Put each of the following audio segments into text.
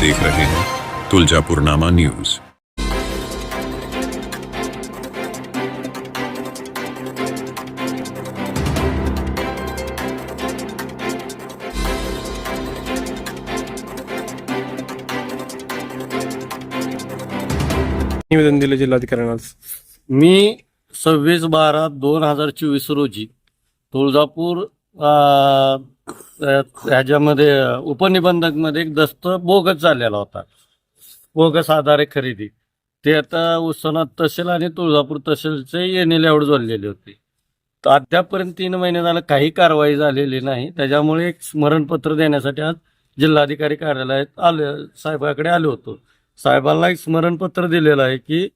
देख रहे हैं तुलजापुरनामा न्यूज निवेदन दिले जिल्हाधिकाऱ्यांना. मी सव्वीस बारा दोन हजार चोवीस रोजी तुळजापूर ह्याच्यामध्ये उपनिबंधकमध्ये एक दस्त बोगस झालेला होता. बोगस आधारे खरेदी. ते आता उस्मानात तहसील आणि तुळजापूर तहसीलचे येणे लेवड झालेली होती. तर अद्यापपर्यंत तीन महिने झालं काही कारवाई झालेली नाही. त्याच्यामुळे एक स्मरणपत्र देण्यासाठी आज जिल्हाधिकारी कार्यालयात आले साहेबाकडे आलो होतो. साहेबांना एक स्मरणपत्र दिलेलं आहे की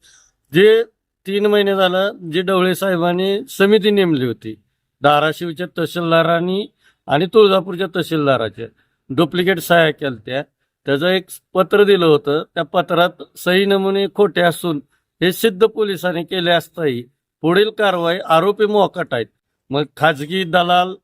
जे तीन महिने झालं जे डवळे साहेबांनी समिती नेमली होती. धाराशिवच्या तहसीलदारांनी आणि तुळजापूरच्या तहसीलदाराच्या डुप्लिकेट सह्या केल्या त्याचं एक पत्र दिलं होतं. त्या पत्रात सही नमुने खोटे असून हे सिद्ध पोलिसांनी केले असताही पुढील कारवाई आरोपी मोकाट आहेत. मग खाजगी दलाल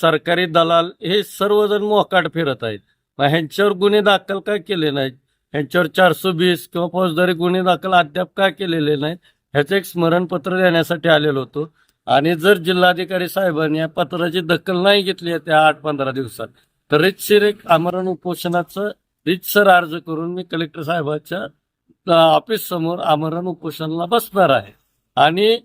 सरकारी दलाल हे सर्वजण मोकाट फिरत आहेत. मग ह्यांच्यावर गुन्हे दाखल का केले नाहीत? ह्यांच्यावर चारशे वीस किंवा फौजदारी गुन्हे दाखल अद्याप का केलेले नाहीत? ह्याचं एक स्मरणपत्र देण्यासाठी आलेलो होतो. आणि जर जिल्हाधिकारी साहेबांनी या पत्राची दखल नाही घेतली आहे त्या आठ पंधरा दिवसात तर रितसर एक आमरण उपोषणाचं रितसर अर्ज करून मी कलेक्टर साहेबांच्या ऑफिस समोर आमरण उपोषणाला बसणार आहे आणि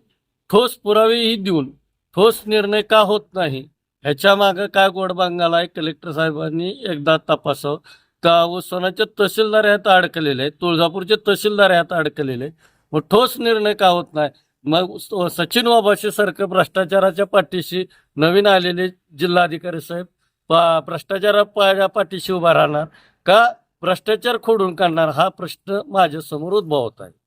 ठोस पुरावेही देऊन ठोस निर्णय का होत नाही ह्याच्या मागं काय गोडबांगाला आहे कलेक्टर साहेबांनी एकदा तपासावं का उस्मानाचे तहसीलदार यात अडकलेले आहेत तुळजापूरचे तहसीलदार यात अडकलेले आहेत. मग ठोस निर्णय का होत नाही मग स- सचिन वाबाशी सारखं भ्रष्टाचाराच्या पाठीशी नवीन आलेले जिल्हाधिकारी साहेब पा भ्रष्टाचारा पा- पाठीशी उभा राहणार का? भ्रष्टाचार खोडून काढणार हा प्रश्न माझ्यासमोर उद्भवत आहे.